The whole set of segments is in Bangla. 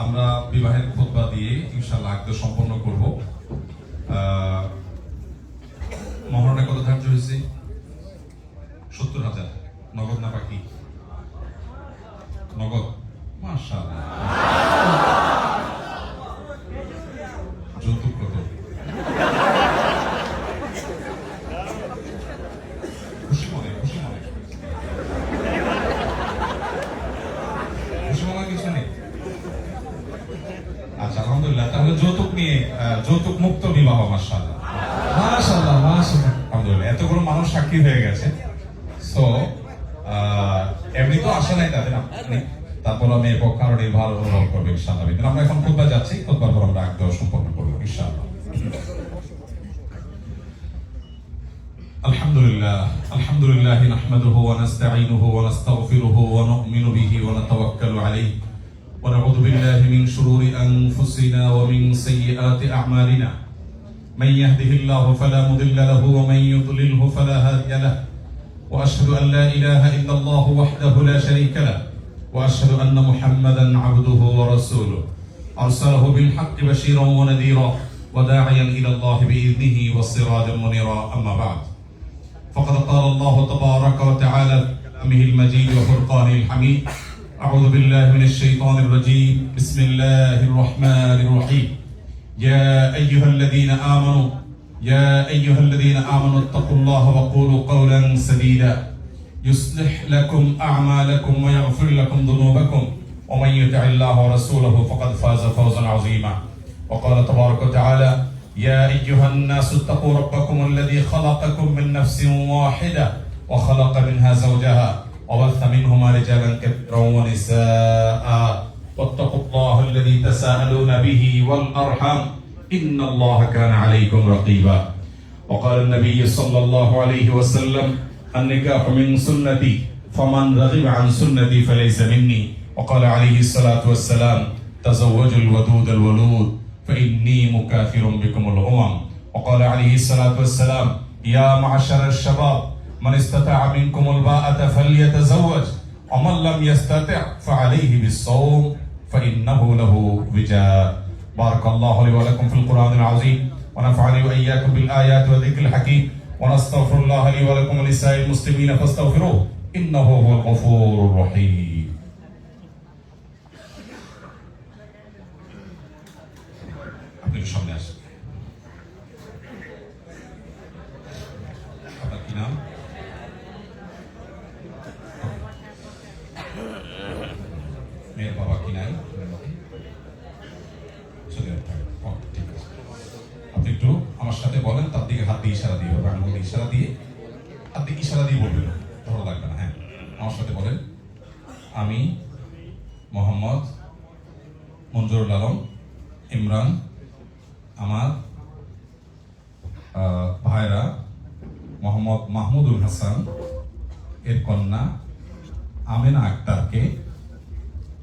আমরা বিবাহের খোদবা দিয়ে ইনশাল্লাহ আগে সম্পন্ন করব। মহারণে কত ধার্য হয়েছে? সত্তর হাজার। নগদ না বাকি? নগদ? মাশাআল্লাহ। যৌতুক কত? খুশি মনে, খুশি মনে কিছু নেই আচ্ছা আলহামদুলিল্লাহ তাহলে যৌতুক নিয়ে আহ, যৌতুক মুক্ত বিবাহ মাশাআল্লাহ মাশাআল্লাহ মাশাআল্লাহ আলহামদুলিল্লাহ এতগুলো মানুষ সাক্ষী হয়ে গেছে সো এমনি তো আসে নাই তাদের আপনি তারপর আমি এই পক্ষ আরো ভালো অনুভব করবো ইনশাআল্লাহ কিন্তু আমরা এখন খুতবা যাচ্ছি খুতবার পর আমরা আগ্রহ সম্পন্ন করবো ইনশাআল্লাহ الحمد لله الحمد لله نحمده ونستعينه ونستغفره ونؤمن به ونتوكل عليه ونعوذ بالله من شرور أنفسنا ومن سيئات أعمالنا. من يهده الله فلا مضل له ومن يضلله فلا هادي له. وأشهد أن لا إله إلا الله وحده لا شريك له. وأشهد أن محمدا عبده ورسوله. أرسله بالحق بشيرا ونذيرا وداعيا إلى الله بإذنه وسراجا منيرا. أما بعد. فقد قال الله تبارك وتعالى في كلامه المجيد وفرقانه الحميد. أعوذ بالله من الشيطان الرجيم. بسم الله الرحمن الرحيم. يا أيها الذين آمنوا يا أيها الذين آمنوا اتقوا الله وقولوا قولا سديدا. يصلح لكم أعمالكم ويغفر لكم ذنوبكم. ومن يطع الله ورسوله فقد فاز فوزا عظيما. وقال تبارك وتعالى يا أيها الناس اتقوا ربكم الذي خلقكم من نفس واحدة وخلق منها زوجها. وبث منهما رجالا كثيرا ونساء. واتقوا الله الذي تساءلون به والأرحام. إن الله كان عليكم رقيبا. وقال النبي صلى الله عليه وسلم النكاح من سنتي فمن رغب عن سنتي فليس مني. وقال عليه الصلاة والسلام تزوجوا الودود الولود فإني مكاثر بكم الأمم. وقال عليه الصلاة والسلام يا معشر الشباب من استطاع منكم الباءة فليتزوج ومن لم يستطع فعليه بالصوم فإنه له وجاء بارك الله لي ولكم في القرآن العظيم ونفعني وإياكم بالآيات والذكر الحكيم ونستغفر الله لي ولكم ولسائر المسلمين فاستغفروه إنه هو الغفور الرحيم আপনি একটু সামনে আসেন আপনার কি নাম সাথে বলেন, তার দিকে হাত দিয়ে ইশারা দিয়ে আঙুল ইশারা দিয়ে হাত দিয়ে ইশারা দিয়ে বলবেন ধরো লাগবে না হ্যাঁ। আমার সাথে বলেন, আমি মোহাম্মদ মঞ্জুরুল আলম, ইমরান, আমার ভাইরা মোহাম্মদ মাহমুদুল হাসান, এর কন্যা আমেনা আক্তারকে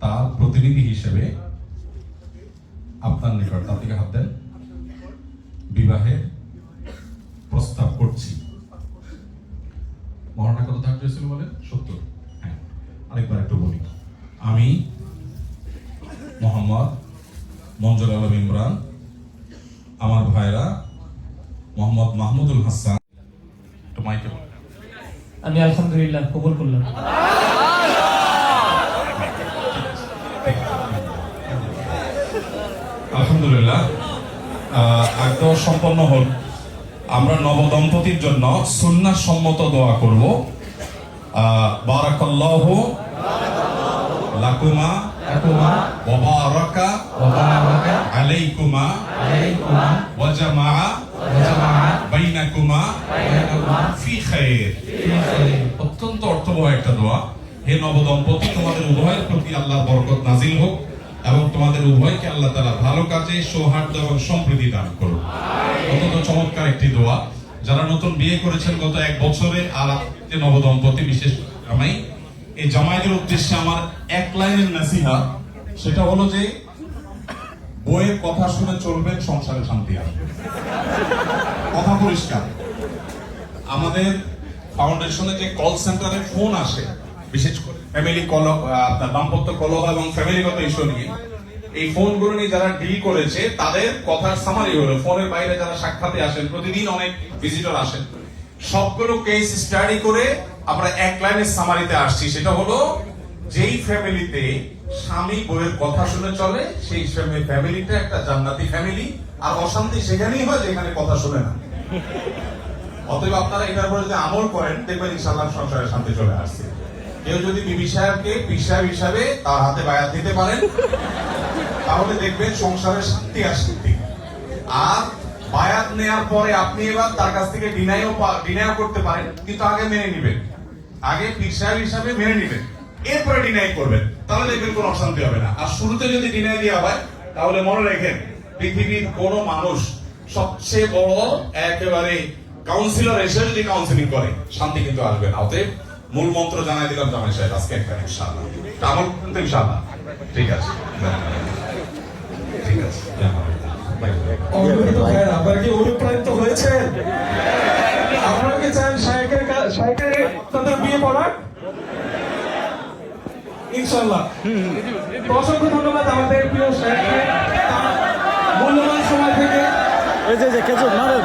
তার প্রতিনিধি হিসেবে আপনার নিকট তার দিকে হাত দেন। বিবাহের প্রস্তাব করছি। মহারণা কত ধার্য হয়েছিল বলে? সত্তর হ্যাঁ। আরেকবার একটু বলি। আমি মোহাম্মদ মঞ্জুর আলম ইমরান আমার ভাইরা মোহাম্মদ মাহমুদুল হাসান। একটু মাইকে আমি আলহামদুলিল্লাহ কবুল করলাম। আলহামদুলিল্লাহ। আগ্রহ সম্পন্ন হল। আমরা নবদম্পতির জন্য সুন্নাহ সম্মত দোয়া করব। আহ, বারাকাল্লাহু লাকুমা লাকুমা ওয়া বারাকা ওয়া বারাকা আলাইকুমা আলাইকুমা ওয়া জামা ওয়া জামাআ বাইনাকুমা বাইনাকুমা ফি ফি অত্যন্ত অর্থবহ একটা দোয়া। হে নবদম্পতি তোমাদের উভয়ের প্রতি আল্লাহর বরকত নাজিল হোক। এবং তোমাদের উভয়কে আল্লাহ তাআলা ভালো কাজে, সৌহার্দ্য এবং সম্প্রীতি দান করুন। অত্যন্ত চমৎকার একটি দোয়া। যারা নতুন বিয়ে করেছেন গত এক বছরে, আর নবদম্পতি, বিশেষ জামাই এই জামাইদের উদ্দেশ্যে আমার এক লাইনের নাসিহা, সেটা হলো যে, বইয়ের কথা শুনে চলবেন, সংসারে শান্তি আসবে। কথা পরিষ্কার। আমাদের ফাউন্ডেশনে যে কল সেন্টারে ফোন আসে বিশেষ করে। ফ্যামিলি কল আপনার দাম্পত্য কলহ এবং ফ্যামিলিগত ইস্যু নিয়ে। এই ফোনগুলো নিয়ে যারা ডিল করেছে, তাদের কথার সামারি হলো, ফোনের বাইরে যারা সাক্ষাতে আসেন, প্রতিদিন অনেক ভিজিটর আসেন। সবগুলো কেস স্টাডি করে আমরা এক লাইনের সামারিতে আসছি। সেটা হলো, যেই ফ্যামিলিতে স্বামী বউয়ের কথা শুনে চলে, সেই ফ্যামিলিটা একটা জান্নাতি ফ্যামিলি আর অশান্তি সেখানেই হয় যেখানে কথা শুনে না। অতএব আপনারা এটার উপর যদি আমল করেন, দেখবেন ইনশাল্লাহ সংসারে শান্তি চলে আসছে। কেউ যদি বিবি সাহেবকে পীর হিসাবে তার হাতে বায়াত দিতে পারেন, তাহলে দেখবেন সংসারে শান্তি আর শান্তি আর বায়াত নেওয়ার পরে আপনি এবার তার কাছ থেকে ডিনাইও ডিনাইও করতে পারেন, কিন্তু আগে মেনে নিবেন। আগে পীর হিসাবে মেনে নিবেন। এরপরে ডিনাই করবেন, তাহলে দেখবেন কোনো অশান্তি হবে না। আর শুরুতে যদি ডিনাই দেওয়া হয়, তাহলে মনে রাখেন, পৃথিবীর কোন মানুষ সবচেয়ে বড় একেবারে কাউন্সিলর এসে যদি কাউন্সিলিং করে। শান্তি কিন্তু আসবে না, অতএব মূল মন্ত্র জানাই দিলাম জামাই সাহেব আজকে একটা ইনশাআল্লাহ। তা আমল করতে ইনশাআল্লাহ। ঠিক আছে। ঠিক আছে। আপনারা কি অনুপ্রাণিত হয়েছেন? আপনারা কি চান শায়েকের কা- তাদের বিয়ে পড়ার? ইনশাল্লাহ তো অসংখ্য ধন্যবাদ আমাদের প্রিয় শায়েককে। মূল্যবান সময় থেকে। এই যে মারেন